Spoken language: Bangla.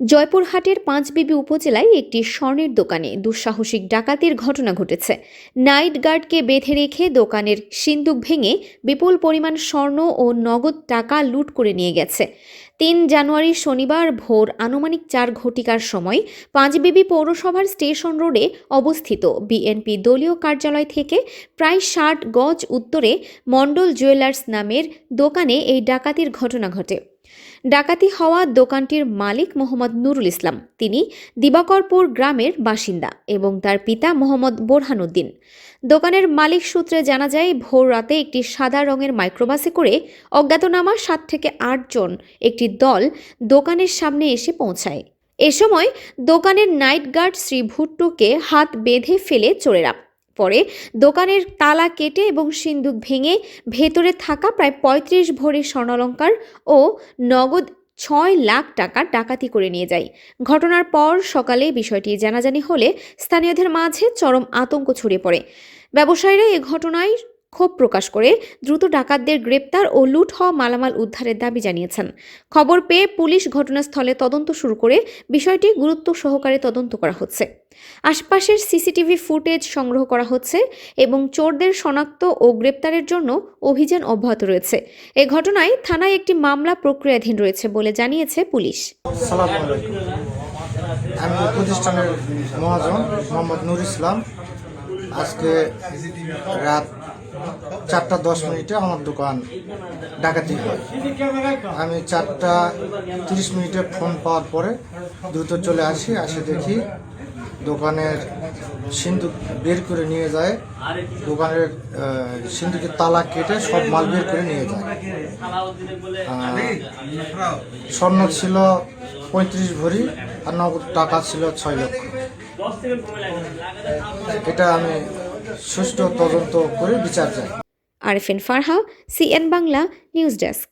জয়পুরহাটের পাঁচবিবি উপজেলায় একটি স্বর্ণের দোকানে দুঃসাহসিক ডাকাতির ঘটনা ঘটেছে। নাইট গার্ডকে বেঁধে রেখে দোকানের সিন্দুক ভেঙে বিপুল পরিমাণ স্বর্ণ ও নগদ টাকা লুট করে নিয়ে গেছে। তিন জানুয়ারি শনিবার ভোর আনুমানিক চার ঘটিকার সময় পাঁচবিবি পৌরসভার স্টেশন রোডে অবস্থিত বিএনপি দলীয় কার্যালয় থেকে প্রায় ষাট গজ উত্তরে মণ্ডল জুয়েলার্স নামের দোকানে এই ডাকাতির ঘটনা ঘটে। ডাকাতি হওয়া দোকানটির মালিক মোহাম্মদ নুরুল ইসলাম। তিনি দিবাকরপুর গ্রামের বাসিন্দা এবং তার পিতা মোহাম্মদ বোরহানুদ্দিন। দোকানের মালিক সূত্রে জানা যায়, ভোর রাতে একটি সাদা রঙের মাইক্রোবাসে করে অজ্ঞাতনামা সাত থেকে আটজন একটি দল দোকানের সামনে এসে পৌঁছায়। এ সময় দোকানের নাইট গার্ড শ্রী ভুট্টোকে হাত বেঁধে ফেলে চোরেরা পরে দোকানের তালা কেটে এবং সিন্দুক ভেঙে ভেতরে থাকা প্রায় পঁয়ত্রিশ ভরি স্বর্ণালঙ্কার ও নগদ ছয় লাখ টাকা ডাকাতি করে নিয়ে যায়। ঘটনার পর সকালে বিষয়টি জানাজানি হলে স্থানীয়দের মাঝে চরম আতঙ্ক ছড়িয়ে পড়ে। ব্যবসায়ীরা এ ঘটনায় ক্ষোভ প্রকাশ করে দ্রুত ডাকাতদের গ্রেপ্তার ও লুট হওয়া মালামাল উদ্ধারের দাবি জানিয়েছেন। খবর পেয়ে পুলিশ ঘটনাস্থলে তদন্ত শুরু করে বিষয়টি গুরুত্ব সহকারে তদন্ত করা হচ্ছে। আশপাশের সিসিটিভি ফুটেজ সংগ্রহ করা হচ্ছে এবং চোরদের শনাক্ত ও গ্রেপ্তারের জন্য অভিযান অব্যাহত রয়েছে। এ ঘটনায় থানায় একটি মামলা প্রক্রিয়াধীন রয়েছে বলে জানিয়েছে পুলিশ। আমি প্রতিষ্ঠানের মহাজন মোহাম্মদ নুর ইসলাম। আজকে রাত চারটা দশ মিনিটে আমার দোকান ডাকাতি হয়। আমি চারটা তিরিশ মিনিটে ফোন পাওয়ার পরে দ্রুত চলে আসি আসে দেখি দোকানের সিন্ধুক বের করে নিয়ে যায়। দোকানের আহ, সিন্ধুকের তালা কেটে সব মাল বের করে নিয়ে যায়। স্বর্ণ ছিল পঁয়ত্রিশ ভরি আর নগদ টাকা ছিল ছয় লক্ষ। এটা আমি সুষ্ঠু তদন্ত করে বিচার চাই। Arifin Farha CN Bangla news desk.